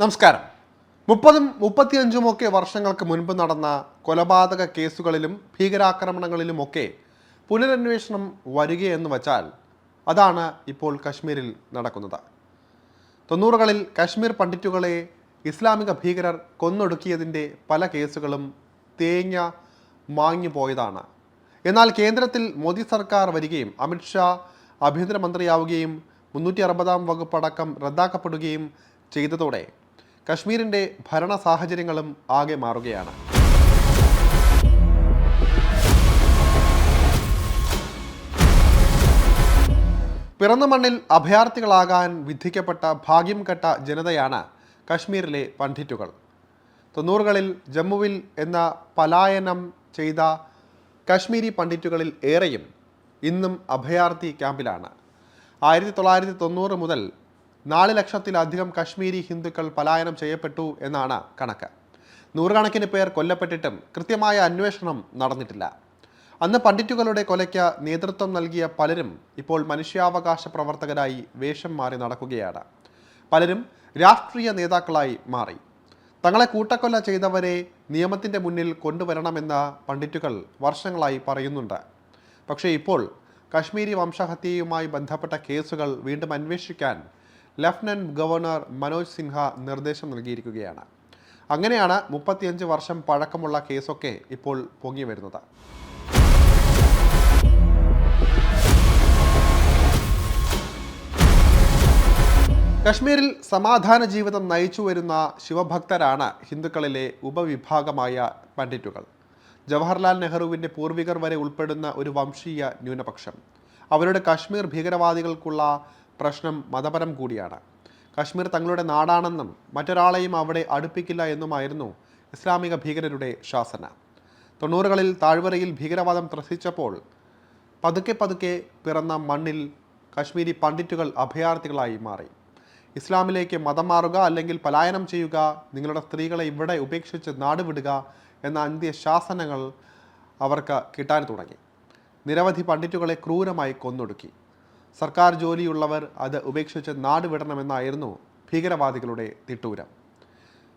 നമസ്കാരം. മുപ്പതും മുപ്പത്തിയഞ്ചും ഒക്കെ വർഷങ്ങൾക്ക് മുൻപ് നടന്ന കൊലപാതക കേസുകളിലും ഭീകരാക്രമണങ്ങളിലുമൊക്കെ പുനരന്വേഷണം വരികയെന്ന് വച്ചാൽ അതാണ് ഇപ്പോൾ കശ്മീരിൽ നടക്കുന്നത്. തൊണ്ണൂറുകളിൽ കശ്മീർ പണ്ഡിറ്റുകളെ ഇസ്ലാമിക ഭീകരർ കൊന്നൊടുക്കിയതിന്റെ പല കേസുകളും തേങ്ങ മാഞ്ഞു പോയതാണ്. എന്നാൽ കേന്ദ്രത്തിൽ മോദി സർക്കാർ വരികയും അമിത്ഷാ ആഭ്യന്തരമന്ത്രിയാവുകയും മുന്നൂറ്റി അറുപതാം വകുപ്പ് അടക്കം റദ്ദാക്കപ്പെടുകയും ചെയ്തതോടെ കശ്മീരിന്റെ ഭരണ സാഹചര്യങ്ങളും ആകെ മാറുകയാണ്. പിറന്ന മണ്ണിൽ അഭയാർത്ഥികളാകാൻ വിധിക്കപ്പെട്ട ഭാഗ്യം കെട്ട ജനതയാണ് കശ്മീരിലെ പണ്ഡിറ്റുകൾ. തൊണ്ണൂറുകളിൽ ജമ്മുവിൽ എന്ന പലായനം ചെയ്ത കശ്മീരി പണ്ഡിറ്റുകളിൽ ഏറെയും ഇന്നും അഭയാർത്ഥി ക്യാമ്പിലാണ്. ആയിരത്തി തൊള്ളായിരത്തി തൊണ്ണൂറ് മുതൽ നാല് ലക്ഷത്തിലധികം കശ്മീരി ഹിന്ദുക്കൾ പലായനം ചെയ്യപ്പെട്ടു എന്നാണ് കണക്ക്. നൂറുകണക്കിന് പേർ കൊല്ലപ്പെട്ടിട്ടും കൃത്യമായ അന്വേഷണം നടന്നിട്ടില്ല. അന്ന് പണ്ഡിറ്റുകളുടെ കൊലയ്ക്ക് നേതൃത്വം നൽകിയ പലരും ഇപ്പോൾ മനുഷ്യാവകാശ പ്രവർത്തകരായി വേഷം മാറി നടക്കുകയാണ്. പലരും രാഷ്ട്രീയ നേതാക്കളായി മാറി. തങ്ങളെ കൂട്ടക്കൊല ചെയ്തവരെ നിയമത്തിന്റെ മുന്നിൽ കൊണ്ടുവരണമെന്ന പണ്ഡിറ്റുകൾ വർഷങ്ങളായി പറയുന്നുണ്ട്. പക്ഷേ ഇപ്പോൾ കശ്മീരി വംശഹത്യയുമായി ബന്ധപ്പെട്ട കേസുകൾ വീണ്ടും അന്വേഷിക്കാൻ ലഫ്റ്റനന്റ് ഗവർണർ മനോജ് സിൻഹ നിർദ്ദേശം നൽകിയിരിക്കുകയാണ്. അങ്ങനെയാണ് മുപ്പത്തിയഞ്ച് വർഷം പഴക്കമുള്ള കേസൊക്കെ ഇപ്പോൾ പൊങ്ങി വരുന്നത്. കശ്മീരിൽ സമാധാന ജീവിതം നയിച്ചു വരുന്ന ശിവഭക്തരാണ് ഹിന്ദുക്കളിലെ ഉപവിഭാഗമായ പണ്ഡിറ്റുകൾ. ജവഹർലാൽ നെഹ്റുവിന്റെ പൂർവികർ വരെ ഉൾപ്പെടുന്ന ഒരു വംശീയ ന്യൂനപക്ഷം. അവരുടെ കശ്മീർ ഭീകരവാദികൾക്കുള്ള പ്രശ്നം മതപരം കൂടിയാണ്. കശ്മീർ തങ്ങളുടെ നാടാണെന്നും മറ്റൊരാളെയും അവിടെ അടുപ്പിക്കില്ല എന്നുമായിരുന്നു ഇസ്ലാമിക ഭീകരരുടെ ശാസന. തൊണ്ണൂറുകളിൽ താഴ്വരയിൽ ഭീകരവാദം ത്രസിച്ചപ്പോൾ പതുക്കെ പതുക്കെ പിറന്ന മണ്ണിൽ കശ്മീരി പണ്ഡിറ്റുകൾ അഭയാർത്ഥികളായി മാറി. ഇസ്ലാമിലേക്ക് മതം മാറുക അല്ലെങ്കിൽ പലായനം ചെയ്യുക നിങ്ങളുടെ സ്ത്രീകളെ ഇവിടെ ഉപേക്ഷിച്ച് നാടുവിടുക എന്ന അന്ത്യശാസനങ്ങൾ അവർക്ക് കിട്ടാൻ തുടങ്ങി. നിരവധി പണ്ഡിറ്റുകളെ ക്രൂരമായി കൊന്നൊടുക്കി. സർക്കാർ ജോലിയുള്ളവർ അത് ഉപേക്ഷിച്ച് നാട് വിടണമെന്നായിരുന്നു ഭീകരവാദികളുടെ തിട്ടൂരം.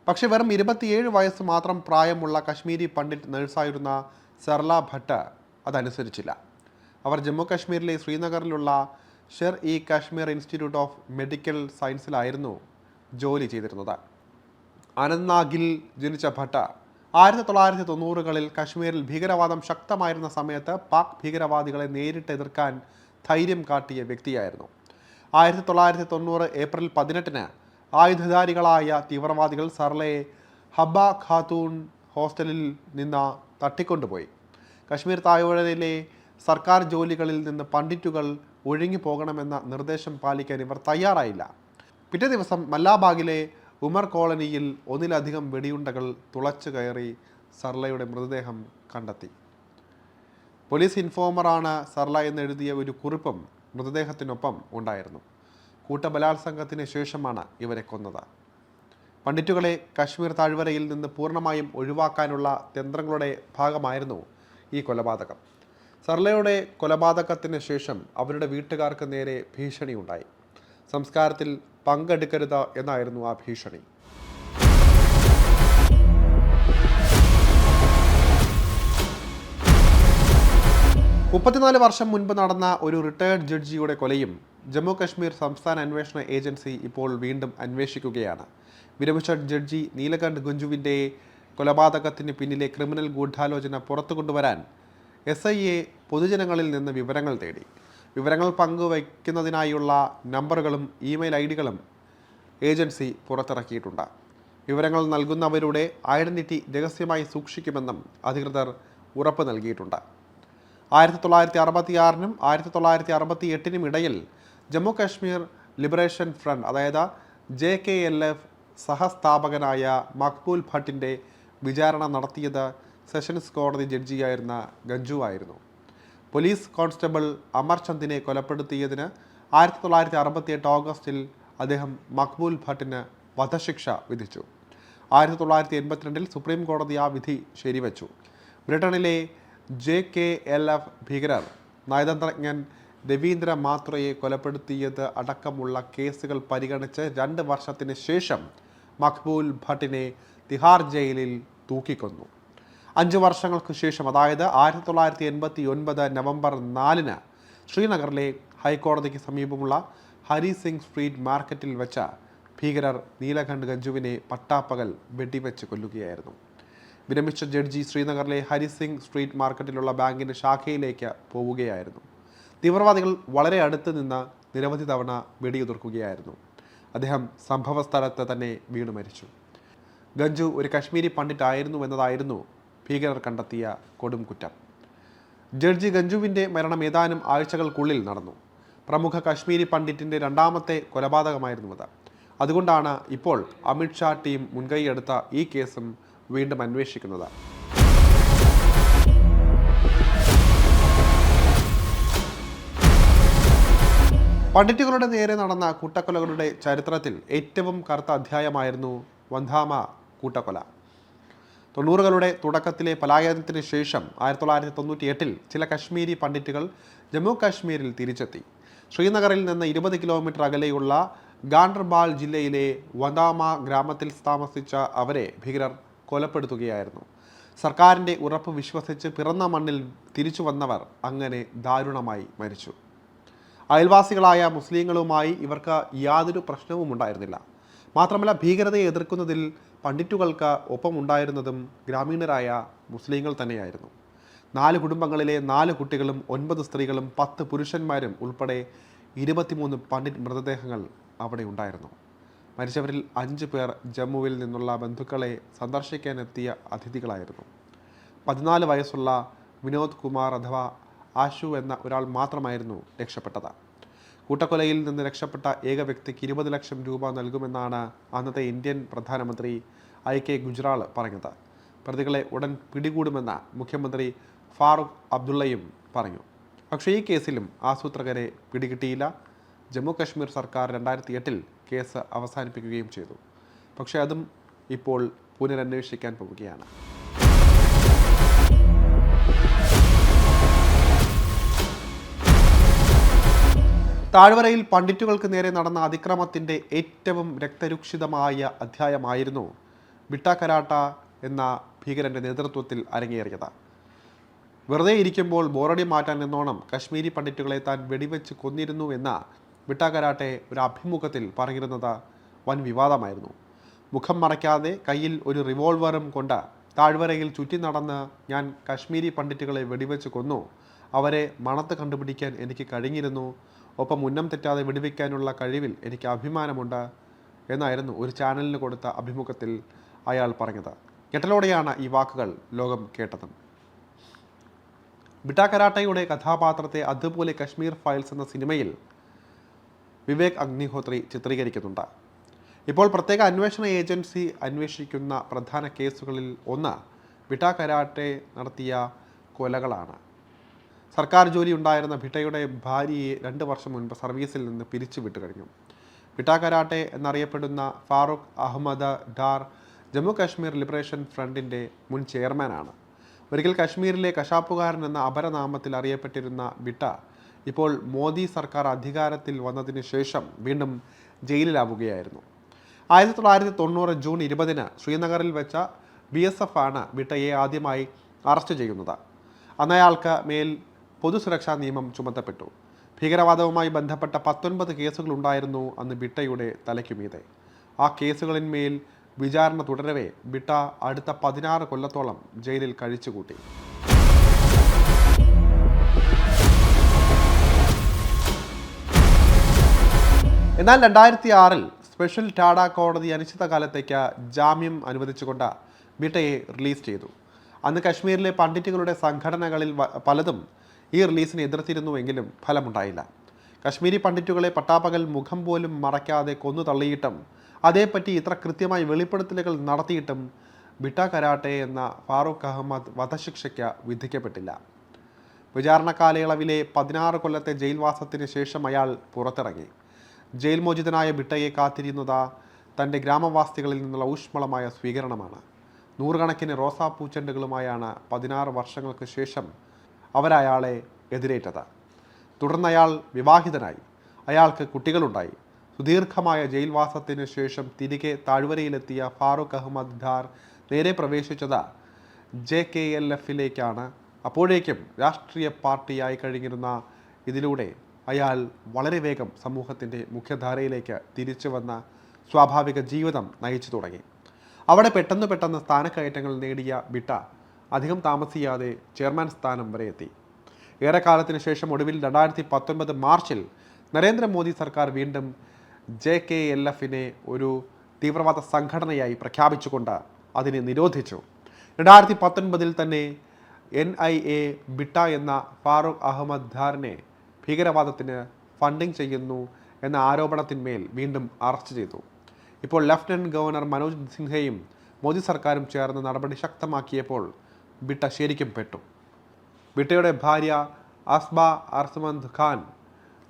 പക്ഷേ വെറും ഇരുപത്തിയേഴ് വയസ്സ് മാത്രം പ്രായമുള്ള കശ്മീരി പണ്ഡിറ്റ് നഴ്സായിരുന്ന സർല ഭട്ട് അതനുസരിച്ചില്ല. അവർ ജമ്മു കാശ്മീരിലെ ശ്രീനഗറിലുള്ള Sher e Kashmir institute of medical സയൻസിലായിരുന്നു ജോലി ചെയ്തിരുന്നത്. അനന്ത്നാഗിൽ ജനിച്ച ഭട്ട ആയിരത്തി തൊള്ളായിരത്തി തൊണ്ണൂറുകളിൽ കശ്മീരിൽ ഭീകരവാദം ശക്തമായിരുന്ന സമയത്ത് പാക് ഭീകരവാദികളെ നേരിട്ട് എതിർക്കാൻ ധൈര്യം കാട്ടിയ വ്യക്തിയായിരുന്നു. ആയിരത്തി തൊള്ളായിരത്തി തൊണ്ണൂറ് ഏപ്രിൽ പതിനെട്ടിന് ആയുധധാരികളായ തീവ്രവാദികൾ സർലയെ ഹബ്ബ ഖാത്തൂൺ ഹോസ്റ്റലിൽ നിന്ന് തട്ടിക്കൊണ്ടുപോയി. കശ്മീർ താഴ്വരയിലെ സർക്കാർ ജോലികളിൽ നിന്ന് പണ്ഡിറ്റുകൾ ഒഴുങ്ങി പോകണമെന്ന നിർദ്ദേശം പാലിക്കാൻ ഇവർ തയ്യാറായില്ല. പിറ്റേ ദിവസം മല്ലാബാഗിലെ ഉമർ കോളനിയിൽ ഒന്നിലധികം വെടിയുണ്ടകൾ തുളച്ചു കയറി സർലയുടെ മൃതദേഹം കണ്ടെത്തി. പോലീസ് ഇൻഫോമറാണ് സർല എന്നെഴുതിയ ഒരു കുറിപ്പും മൃതദേഹത്തിനൊപ്പം ഉണ്ടായിരുന്നു. കൂട്ടബലാത്സംഗത്തിന് ശേഷമാണ് ഇവരെ കൊന്നത്. പണ്ഡിറ്റുകളെ കശ്മീർ താഴ്വരയിൽ നിന്ന് പൂർണമായും ഒഴിവാക്കാനുള്ള തന്ത്രങ്ങളുടെ ഭാഗമായിരുന്നു ഈ കൊലപാതകം. സർലയുടെ കൊലപാതകത്തിന് ശേഷം അവരുടെ വീട്ടുകാർക്ക് നേരെ ഭീഷണിയുണ്ടായി. സംസ്കാരത്തിൽ പങ്കെടുക്കരുത് എന്നായിരുന്നു ആ ഭീഷണി. മുപ്പത്തിനാല് വർഷം മുൻപ് നടന്ന ഒരു റിട്ടയേർഡ് ജഡ്ജിയുടെ കൊലയും ജമ്മു കശ്മീർ സംസ്ഥാന അന്വേഷണ ഏജൻസി ഇപ്പോൾ വീണ്ടും അന്വേഷിക്കുകയാണ്. വിരമിച്ച ജഡ്ജി നീലകണ്ഠ് ഗുഞ്ചുവിന്റെ കൊലപാതകത്തിന് പിന്നിലെ ക്രിമിനൽ ഗൂഢാലോചന പുറത്തു കൊണ്ടുവരാൻ എസ് ഐ എ പൊതുജനങ്ങളിൽ നിന്ന് വിവരങ്ങൾ തേടി. വിവരങ്ങൾ പങ്കുവയ്ക്കുന്നതിനായുള്ള നമ്പറുകളും ഇമെയിൽ ഐ ഡികളും ഏജൻസി പുറത്തിറക്കിയിട്ടുണ്ട്. വിവരങ്ങൾ നൽകുന്നവരുടെ ഐഡന്റിറ്റി രഹസ്യമായി സൂക്ഷിക്കുമെന്നും അധികൃതർ ഉറപ്പ് നൽകിയിട്ടുണ്ട്. ആയിരത്തി തൊള്ളായിരത്തി അറുപത്തി ആറിനും ആയിരത്തി തൊള്ളായിരത്തി അറുപത്തി എട്ടിനും ഇടയിൽ ജമ്മു കാശ്മീർ ലിബറേഷൻ ഫ്രണ്ട് അതായത് ജെ കെ എൽ എഫ് സഹസ്ഥാപകനായ മക്ബൂൽ ഭട്ടിന്റെ വിചാരണ നടത്തിയത് സെഷൻസ് കോടതി ജഡ്ജിയായിരുന്ന ഗഞ്ജു ആയിരുന്നു. പോലീസ് കോൺസ്റ്റബിൾ അമർചന്ദിനെ കൊലപ്പെടുത്തിയതിന് ആയിരത്തി തൊള്ളായിരത്തി അറുപത്തി എട്ട് ഓഗസ്റ്റിൽ അദ്ദേഹം മക്ബൂൽ ഭട്ടിന് വധശിക്ഷ വിധിച്ചു. ആയിരത്തി തൊള്ളായിരത്തി എൺപത്തിരണ്ടിൽ സുപ്രീം കോടതി ആ വിധി ശരിവച്ചു. ബ്രിട്ടനിലെ ജെ കെ എൽ എഫ് ഭീകരർ. നയതന്ത്രജ്ഞൻ രവീന്ദ്ര മാത്രയെ കൊലപ്പെടുത്തിയത് അടക്കമുള്ള കേസുകൾ പരിഗണിച്ച് രണ്ട് വർഷത്തിന് ശേഷം മഖ്ബൂൽ ഭട്ടിനെ തിഹാർ ജയിലിൽ തൂക്കിക്കൊന്നു. അഞ്ച് വർഷങ്ങൾക്ക് ശേഷം അതായത് ആയിരത്തി തൊള്ളായിരത്തി എൺപത്തി ഒൻപത് നവംബർ നാലിന് ശ്രീനഗറിലെ ഹൈക്കോടതിക്ക് സമീപമുള്ള ഹരി സിംഗ് സ്ട്രീറ്റ് മാർക്കറ്റിൽ വെച്ച ഭീകരർ നീലകണ്ഠ് ഗഞ്ജുവിനെ പട്ടാപ്പകൽ വെടിവെച്ച് കൊല്ലുകയായിരുന്നു. വിരമിച്ച ജഡ്ജി ശ്രീനഗറിലെ ഹരിസിംഗ് സ്ട്രീറ്റ് മാർക്കറ്റിലുള്ള ബാങ്കിന്റെ ശാഖയിലേക്ക് പോവുകയായിരുന്നു. തീവ്രവാദികൾ വളരെ അടുത്ത് നിന്ന് നിരവധി തവണ വെടിയുതിർക്കുകയായിരുന്നു. അദ്ദേഹം സംഭവ സ്ഥലത്ത് തന്നെ വീണു മരിച്ചു. ഗഞ്ജു ഒരു കശ്മീരി പണ്ഡിറ്റ് ആയിരുന്നു എന്നതായിരുന്നു ഭീകരർ കണ്ടെത്തിയ കൊടും കുറ്റം ജഡ്ജി ഗഞ്ജുവിന്റെ മരണം ഏതാനും ആഴ്ചകൾക്കുള്ളിൽ നടന്നു. പ്രമുഖ കശ്മീരി പണ്ഡിറ്റിന്റെ രണ്ടാമത്തെ കൊലപാതകമായിരുന്നു അത്. അതുകൊണ്ടാണ് ഇപ്പോൾ അമിത്ഷാ ടീം മുൻകൈയെടുത്ത ഈ കേസും വീണ്ടും അന്വേഷിക്കുന്നത് പണ്ഡിറ്റുകളുടെ നേരെ നടന്ന കൂട്ടക്കൊലകളുടെ ചരിത്രത്തിൽ ഏറ്റവും കറുത്ത അധ്യായമായിരുന്നു വന്ധാമ കൂട്ടക്കൊല. തൊണ്ണൂറുകളുടെ തുടക്കത്തിലെ പലായനത്തിന് ശേഷം ആയിരത്തി തൊള്ളായിരത്തി തൊണ്ണൂറ്റി എട്ടിൽ ചില കശ്മീരി പണ്ഡിറ്റുകൾ ജമ്മു കാശ്മീരിൽ തിരിച്ചെത്തി. ശ്രീനഗറിൽ നിന്ന് ഇരുപത് കിലോമീറ്റർ അകലെയുള്ള ഗാണ്ടർബാൽ ജില്ലയിലെ വന്ദാമ ഗ്രാമത്തിൽ താമസിച്ച അവരെ ഭീകരർ കൊലപ്പെടുത്തുകയായിരുന്നു. സർക്കാരിന്റെ ഉറപ്പ് വിശ്വസിച്ച് പിറന്ന മണ്ണിൽ തിരിച്ചു വന്നവർ അങ്ങനെ ദാരുണമായി മരിച്ചു. അയൽവാസികളായ മുസ്ലിങ്ങളുമായി ഇവർക്ക് യാതൊരു പ്രശ്നവും ഉണ്ടായിരുന്നില്ല. മാത്രമല്ല ഭീകരതയെ എതിർക്കുന്നതിൽ പണ്ഡിറ്റുകൾക്ക് ഒപ്പമുണ്ടായിരുന്നതും ഗ്രാമീണരായ മുസ്ലിങ്ങൾ തന്നെയായിരുന്നു. നാല് കുടുംബങ്ങളിലെ നാല് കുട്ടികളും ഒൻപത് സ്ത്രീകളും പത്ത് പുരുഷന്മാരും ഉൾപ്പെടെ ഇരുപത്തിമൂന്ന് പണ്ഡിറ്റ് മൃതദേഹങ്ങൾ അവിടെ ഉണ്ടായിരുന്നു. മരിച്ചവരിൽ അഞ്ച് പേർ ജമ്മുവിൽ നിന്നുള്ള ബന്ധുക്കളെ സന്ദർശിക്കാനെത്തിയ അതിഥികളായിരുന്നു. പതിനാല് വയസ്സുള്ള വിനോദ് കുമാർ അഥവാ ആശു എന്ന ഒരാൾ മാത്രമായിരുന്നു രക്ഷപ്പെട്ടത്. കൂട്ടക്കൊലയിൽ നിന്ന് രക്ഷപ്പെട്ട ഏക വ്യക്തിക്ക് ഇരുപത് ലക്ഷം രൂപ നൽകുമെന്നാണ് അന്നത്തെ ഇന്ത്യൻ പ്രധാനമന്ത്രി ഐ കെ ഗുജ്റാൾ പറഞ്ഞത്. പ്രതികളെ ഉടൻ പിടികൂടുമെന്ന് മുഖ്യമന്ത്രി ഫാറൂഖ് അബ്ദുള്ളയും പറഞ്ഞു. പക്ഷേ ഈ കേസിലും ആസൂത്രകരെ പിടികിട്ടിയില്ല. ജമ്മു കശ്മീർ സർക്കാർ രണ്ടായിരത്തി എട്ടിൽ കേസ് അവസാനിപ്പിക്കുകയും ചെയ്തു. പക്ഷേ അതും ഇപ്പോൾ പുനരന്വേഷിക്കാൻ പോവുകയാണ്. താഴ്വരയിൽ പണ്ഡിറ്റുകൾക്ക് നേരെ നടന്ന അതിക്രമത്തിന്റെ ഏറ്റവും രക്തരൂക്ഷിതമായ അധ്യായമായിരുന്നു ബിട്ടാക്കരാട്ട എന്ന ഭീകരന്റെ നേതൃത്വത്തിൽ അരങ്ങേറിയത്. വെറുതെ ഇരിക്കുമ്പോൾ ബോറടി മാറ്റാൻ എന്നോണം കശ്മീരി പണ്ഡിറ്റുകളെ താൻ വെടിവെച്ച് കൊന്നിരുന്നു എന്ന വിട്ടാക്കരാട്ടെ ഒരു അഭിമുഖത്തിൽ പറഞ്ഞിരുന്നത് വൻ വിവാദമായിരുന്നു. മുഖം മറയ്ക്കാതെ കയ്യിൽ ഒരു റിവോൾവറും കൊണ്ട് താഴ്വരയിൽ ചുറ്റി നടന്ന് ഞാൻ കശ്മീരി പണ്ഡിറ്റുകളെ വെടിവെച്ച് കൊന്നു. അവരെ മണത്ത് കണ്ടുപിടിക്കാൻ എനിക്ക് കഴിഞ്ഞിരുന്നു. ഒപ്പം ഉന്നം തെറ്റാതെ വെടിവെക്കാനുള്ള കഴിവിൽ എനിക്ക് അഭിമാനമുണ്ട് എന്നായിരുന്നു ഒരു ചാനലിന് കൊടുത്ത അഭിമുഖത്തിൽ അയാൾ പറഞ്ഞത്. ഞെട്ടലോടെയാണ് ഈ വാക്കുകൾ ലോകം കേട്ടത്. ബിട്ടാ കരാട്ടയുടെ കഥാപാത്രത്തെ അതുപോലെ കശ്മീർ ഫയൽസ് എന്ന സിനിമയിൽ വിവേക് അഗ്നിഹോത്രി ചിത്രീകരിക്കുന്നുണ്ട്. ഇപ്പോൾ പ്രത്യേക അന്വേഷണ ഏജൻസി അന്വേഷിക്കുന്ന പ്രധാന കേസുകളിൽ ഒന്ന് ബിട്ടാ കരാട്ടെ നടത്തിയ കൊലകളാണ്. സർക്കാർ ജോലി ഉണ്ടായിരുന്ന ഭിട്ടയുടെ ഭാര്യയെ രണ്ട് വർഷം മുൻപ് സർവീസിൽ നിന്ന് പിരിച്ചുവിട്ട് കഴിഞ്ഞു. വിട്ട കരാട്ടെ എന്നറിയപ്പെടുന്ന ഫാറൂഖ് അഹമ്മദ് ഡാർ ജമ്മു കാശ്മീർ ലിബറേഷൻ ഫ്രണ്ടിന്റെ മുൻ ചെയർമാനാണ്. ഒരിക്കൽ കശ്മീരിലെ കശാപ്പുകാരൻ എന്ന അപരനാമത്തിൽ അറിയപ്പെട്ടിരുന്ന ബിട്ട ഇപ്പോൾ മോദി സർക്കാർ അധികാരത്തിൽ വന്നതിന് ശേഷം വീണ്ടും ജയിലിലാവുകയായിരുന്നു. ആയിരത്തി തൊള്ളായിരത്തി തൊണ്ണൂറ് ജൂൺ ഇരുപതിന് ശ്രീനഗറിൽ വെച്ച ബി എസ് എഫ് ആണ് വിട്ടയെ ആദ്യമായി അറസ്റ്റ് ചെയ്യുന്നത്. അന്ന് അയാൾക്ക് മേൽ പൊതുസുരക്ഷാ നിയമം ചുമത്തപ്പെട്ടു. ഭീകരവാദവുമായി ബന്ധപ്പെട്ട പത്തൊൻപത് കേസുകളുണ്ടായിരുന്നു അന്ന് ബിട്ടയുടെ തലയ്ക്കുമീതെ ആ കേസുകളിന്മേൽ വിചാരണ തുടരവേ ബിട്ട അടുത്ത പതിനാറ് കൊല്ലത്തോളം ജയിലിൽ കഴിച്ചുകൂട്ടി. എന്നാൽ രണ്ടായിരത്തി ആറിൽ സ്പെഷ്യൽ ടാഡ കോടതി അനിശ്ചിതകാലത്തേക്ക് ജാമ്യം അനുവദിച്ചുകൊണ്ട് ബിട്ടയെ റിലീസ് ചെയ്തു. അന്ന് കശ്മീരിലെ പണ്ഡിറ്റുകളുടെ സംഘടനകളിൽ പലതും ഈ റിലീസിനെ എതിർത്തിരുന്നുവെങ്കിലും ഫലമുണ്ടായില്ല. കശ്മീരി പണ്ഡിറ്റുകളെ പട്ടാപ്പകൽ മുഖം പോലും മറയ്ക്കാതെ കൊന്നു തള്ളിയിട്ടും അതേപ്പറ്റി ഇത്ര കൃത്യമായി വെളിപ്പെടുത്തലുകൾ നടത്തിയിട്ടും ബിട്ട കരാട്ടെ എന്ന ഫാറൂഖ് അഹമ്മദ് വധശിക്ഷയ്ക്ക് വിധിക്കപ്പെട്ടില്ല. വിചാരണ കാലയളവിലെ പതിനാറ് കൊല്ലത്തെ ജയിൽവാസത്തിന് ശേഷം അയാൾ പുറത്തിറങ്ങി. ജയിൽ മോചിതനായ ബിട്ടയെ കാത്തിരുന്നത് തന്റെ ഗ്രാമവാസികളിൽ നിന്നുള്ള ഊഷ്മളമായ സ്വീകരണമാണ്. നൂറുകണക്കിന് റോസാപ്പൂച്ചെണ്ടുകളുമായാണ് പതിനാറ് വർഷങ്ങൾക്ക് ശേഷം അവരയാളെ എതിരേറ്റത്. തുടർന്ന് അയാൾ വിവാഹിതനായി. അയാൾക്ക് കുട്ടികളുണ്ടായി. സുദീർഘമായ ജയിൽവാസത്തിന് ശേഷം തിരികെ താഴ്വരയിലെത്തിയ ഫാറൂഖ് അഹമ്മദ് ധാർ നേരെ പ്രവേശിച്ചത് ജെ കെ എൽ എഫിലേക്കാണ്. അപ്പോഴേക്കും രാഷ്ട്രീയ പാർട്ടിയായി കഴിഞ്ഞിരുന്ന ഇതിലൂടെ അയാൾ വളരെ വേഗം സമൂഹത്തിന്റെ മുഖ്യധാരയിലേക്ക് തിരിച്ചു വന്ന സ്വാഭാവിക ജീവിതം നയിച്ചു തുടങ്ങി. അവിടെ പെട്ടെന്ന് പെട്ടെന്ന് സ്ഥാനക്കയറ്റങ്ങൾ നേടിയ ബിട്ട അധികം താമസിയാതെ ചെയർമാൻ സ്ഥാനം വരെ എത്തി. ഏറെക്കാലത്തിന് ശേഷം ഒടുവിൽ രണ്ടായിരത്തി പത്തൊൻപത് മാർച്ചിൽ നരേന്ദ്രമോദി സർക്കാർ വീണ്ടും ജെ കെ എൽ എഫിനെ ഒരു തീവ്രവാദ സംഘടനയായി പ്രഖ്യാപിച്ചുകൊണ്ട് അതിനെ നിരോധിച്ചു. രണ്ടായിരത്തി പത്തൊൻപതിൽ തന്നെ എൻ ഐ എ ബിട്ട എന്ന ഫാറൂഖ് അഹമ്മദ് ധാറിനെ ഭീകരവാദത്തിന് ഫണ്ടിങ് ചെയ്യുന്നു എന്ന ആരോപണത്തിന്മേൽ വീണ്ടും അറസ്റ്റ് ചെയ്തു. ഇപ്പോൾ ലഫ്റ്റനന്റ് ഗവർണർ മനോജ് സിൻഹയും മോദി സർക്കാരും ചേർന്ന് നടപടി ശക്തമാക്കിയപ്പോൾ ബിട്ട ശരിക്കും പെട്ടു. ബിട്ടയുടെ ഭാര്യ അസ്ബ അർസമന്ത് ഖാൻ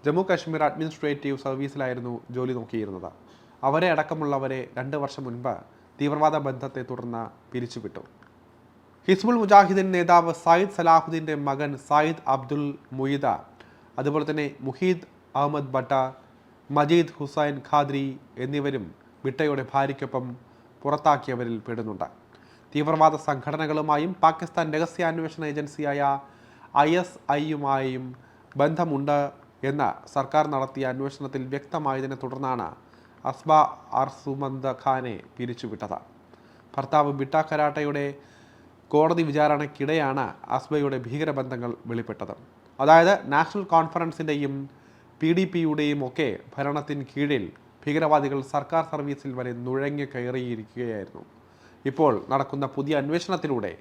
ജമ്മു കാശ്മീർ അഡ്മിനിസ്ട്രേറ്റീവ് സർവീസിലായിരുന്നു ജോലി നോക്കിയിരുന്നത്. അവരെ അടക്കമുള്ളവരെ രണ്ട് വർഷം മുൻപ് തീവ്രവാദ ബന്ധത്തെ തുടർന്ന് പിരിച്ചുവിട്ടു. ഹിസ്ബുൾ മുജാഹിദീൻ നേതാവ് സായിദ് സലാഹുദ്ദീന്റെ മകൻ സായിദ് അബ്ദുൽ മുയിദ അതുപോലെ തന്നെ മുഹീദ് അഹമ്മദ് ഭട്ട മജീദ് ഹുസൈൻ ഖാദ്രി എന്നിവരും ബിട്ടയുടെ ഭാര്യയ്ക്കൊപ്പം പുറത്താക്കിയവരിൽ പെടുന്നുണ്ട്. തീവ്രവാദ സംഘടനകളുമായും പാകിസ്ഥാൻ രഹസ്യാന്വേഷണ ഏജൻസിയായ ഐ എസ് ഐയുമായും ബന്ധമുണ്ട് എന്ന സർക്കാർ നടത്തിയ അന്വേഷണത്തിൽ വ്യക്തമായതിനെ തുടർന്നാണ് അസ്ബ അർസുമന്ദ ഖാനെ പിരിച്ചുവിട്ടത്. ഭർത്താവ് ബിട്ട കരാട്ടയുടെ കോടതി വിചാരണയ്ക്കിടെയാണ് അസ്ബയുടെ ഭീകരബന്ധങ്ങൾ വെളിപ്പെട്ടത്. അതായത് നാഷണൽ കോൺഫറൻസിന്റെയും പി ഡി പിയുടെയും ഒക്കെ ഭരണത്തിന് കീഴിൽ ഭീകരവാദികൾ സർക്കാർ സർവീസിൽ വരെ നുഴഞ്ഞു കയറിയിരിക്കുകയായിരുന്നു. ഇപ്പോൾ നടക്കുന്ന പുതിയ അന്വേഷണത്തിലൂടെ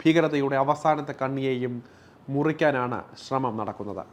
ഭീകരതയുടെ അവസാനത്തെ കണ്ണിയെയും മുറിക്കാനാണ് ശ്രമം നടക്കുന്നത്.